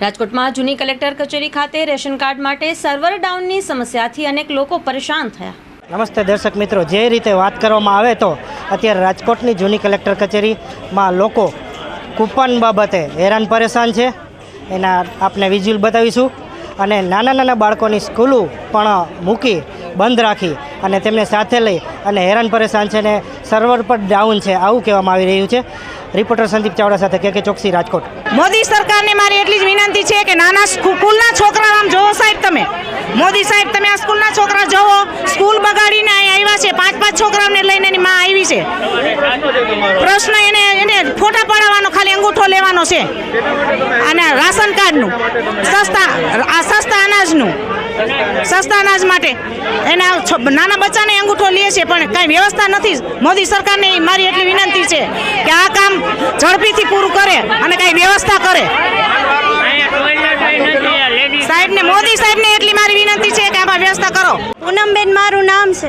રાજકોટમાં જૂની કલેક્ટર કચેરી ખાતે રેશન કાર્ડ માટે સર્વર ડાઉનની સમસ્યાથી અનેક લોકો પરેશાન થયા. નમસ્તે દર્શક મિત્રો, જે રીતે વાત કરવામાં આવે તો અત્યારે રાજકોટની જૂની કલેક્ટર કચેરીમાં લોકો કૂપન બાબતે હેરાન પરેશાન છે. એના આપને વિઝ્યુઅલ બતાવીશું. અને નાના નાના બાળકોની સ્કૂલો પણ મૂકી બંધ રાખી અને તેમને સાથે લઈ અને હેરાન પરેશાન છે ને સર્વર પર ડાઉન છે, આવું કહેવામાં આવી રહ્યું છે. રિપોર્ટર સંદીપ ચાવડા સાથે કે કે ચોકસી રાજકોટ. મોદી સરકારને મારી એટલી જ વિનંતી છે કે નાના સ્કૂલના છોકરા આમ જોવો સાહેબ તમે. મોદી સાહેબ, તમે આ સ્કૂલના છોકરા જોવો. સ્કૂલ બગાડીને આવ્યા છે. પાંચ પાંચ છોકરાઓને લઈને એની માં આવી છે. પ્રશ્ન એને એને ફોટા પડાવવાનો, ખાલી અંગૂઠો લેવાનો છે. અને રાશન કાર્ડનું. સસ્તા, આ સસ્તા અનાજનું. સસ્તા અનાજ માટે. એના નાના બચ્ચાને અંગૂઠો લે છે પણ કાંઈ વ્યવસ્થા નથી. મોદી સરકારને મારી એટલી વિનંતી છે કે આ કામ ઝડપીથી પૂરું કરે અને કાંઈ વ્યવસ્થા કરે. સાહેબને મોદી સાહેબને એટલી મારી વિનંતી છે કે આમાં વ્યવસ્થા કરો. પૂનમબેન મારું નામ છે.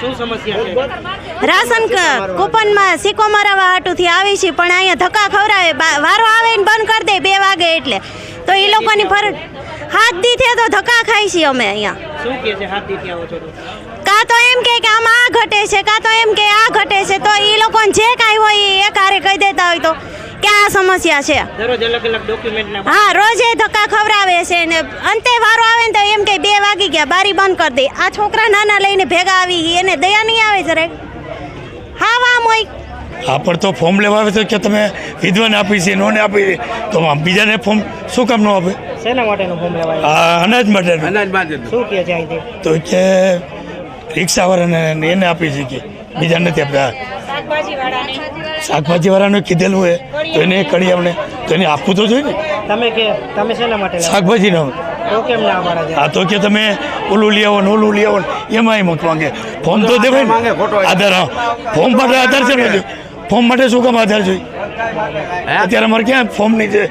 શું સમસ્યા છે? રાશન કૂપનમાં સિક્કો મરાવા હાટુથી આવી છે પણ અહીંયા ધક્કા ખવડાવે વારો આવે ને બંધ કરી દે બે વાગે એટલે. તો એ લોકોની ફરજ હાથ દીધે તો ધક્કા ખાઈ છીએ અમે અહીંયા. શું કહે છે હાથ દીધી આવો છો કાં તો એમ કે આમ આ ઘટે છે કાં તો એમ કે આ ઘટે છે તો એ લોકોને જે કાંઈ હોય એ એક હારે કહી દેતા હોય તો કે આ સમસ્યા છે. દરરોજ અલગ અલગ ડોક્યુમેન્ટ હા રોજે ધક્કા ખવડાવે છે ને અંતે વારો આવે ને તો એમ કે બે વાગી ગયા બારી બંધ કરી દે. આ છોકરા નાના લઈને ભેગા આવી ગઈ એને દયા નહીં આવે જરાક હા આ પણ તો ફોર્મ લેવા આવે તો કે તમે વિધવાને આપી છે નોને આપી છે. તો બીજાને ફોર્મ શું કામ ન આપે? શેના માટેનું ફોર્મ લેવાય? આ અનાજ માટે શું કહે છે તો કે રિક્ષાવાળાને એને આપી છે કે બીજા નથી આપતા. શાકભાજીવાળાને કીધેલું હોય તો એને કડિયાવને તો એને આપવું તો જોઈએ ને. તમે કે તમે શેના માટે? શાકભાજીનો પાડે તો કે તમે ઓલું લઈ આવો ને ઓલું લઈ આવો ને. એમાં એમ માંગે. ફોર્મ તો દેવાય ને. આધાર હા. ફોર્મ માટે આધાર છે ને ફોર્મ માટે શું કામ આધાર જોઈએ? અત્યારે અમારે ક્યાં ફોર્મ નહીં છે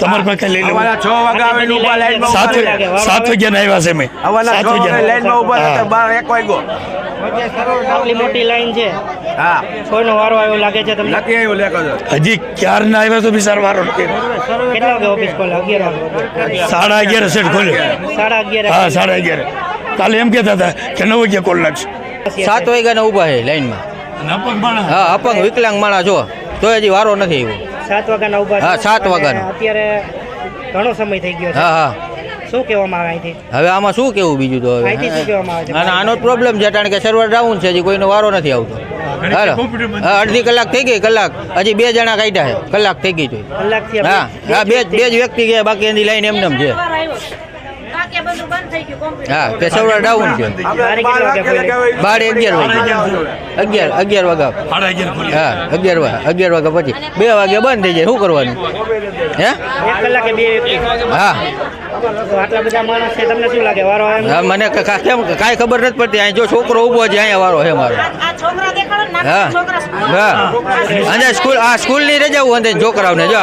તમારે પાસે કઈ લઈ લેવું? છ વાગે આવીને ઊભા લાઈનમાં સાત રહે. વાગ્યા સાત આવ્યા છે મેં અમારા સાત છ વાગે લાઈનમાં ઊભા વાગ્યા રહેતા બાર એક વાગ્યો. આટલી મોટી લાઈન છે. હા. કોઈનો વારો આવ્યો લાગે છે તમને? નથી આવ્યો લેખો તો. હજી ક્યારના આવ્યા તો બી સારો વારો? કેટલા વાગે ઓફિસ ખોલે? અગિયાર વાગે. સાડા અગિયાર સેટ ખોલ્યો સાડા અગિયાર. હા સાડા અગિયાર. કાલે એમ કહેતા હતા કે નવ વાગ્યા કોલ નાખશે. સાત વાગ્યાના ઊભા છે લાઈનમાં. હા અપંગ વિકલાંગ માણસ છો તો હજી વારો નથી આવ્યો. સાત વાગ્યાના ઊભા હા, સાત વાગ્યાનો. અત્યારે ઘણો સમય થઈ ગયો હા હા. શું કહેવામાં આવે અહીંથી? હવે આમાં શું કેવું બીજું તો હવે? અહીંથી શું કહેવામાં આવે છે? અને આનો પ્રોબ્લેમ છે કારણ કે સર્વર ડાઉન છે હજી કોઈનો વારો નથી આવતો. હાલો. હા અડધી કલાક થઈ ગઈ કલાક. હજી બે જણા કાઢ્યા છે કલાક થઈ ગઈ તો કલાકથી હા હા બે જ બે જ વ્યક્તિ ગયા બાકી એની લાઈન એમને એમ છે. હા પેશાવડા ડાઉન છે બારી અગિયાર વાગે અગિયાર અગિયાર વાગ્યા. હા અગિયાર વાગે અગિયાર વાગ્યા પછી. બે વાગે બંધ થઈ જાય શું કરવાનું? હે? કલાકે બે હા. તો આટલા બધા માણસ છે તમને શું લાગે વારો આવે? હા મને કેમ કાંઈ ખબર નથી પડતી. અહીં જો છોકરો ઊભો છે અહીંયા વારો છે મારો. આ છોકરા દેખાડો ને હા. નાના છોકરા સ્કૂલ. હા. અને સ્કૂલ. આ સ્કૂલની રજા હું અંદર છોકરાઓને જો.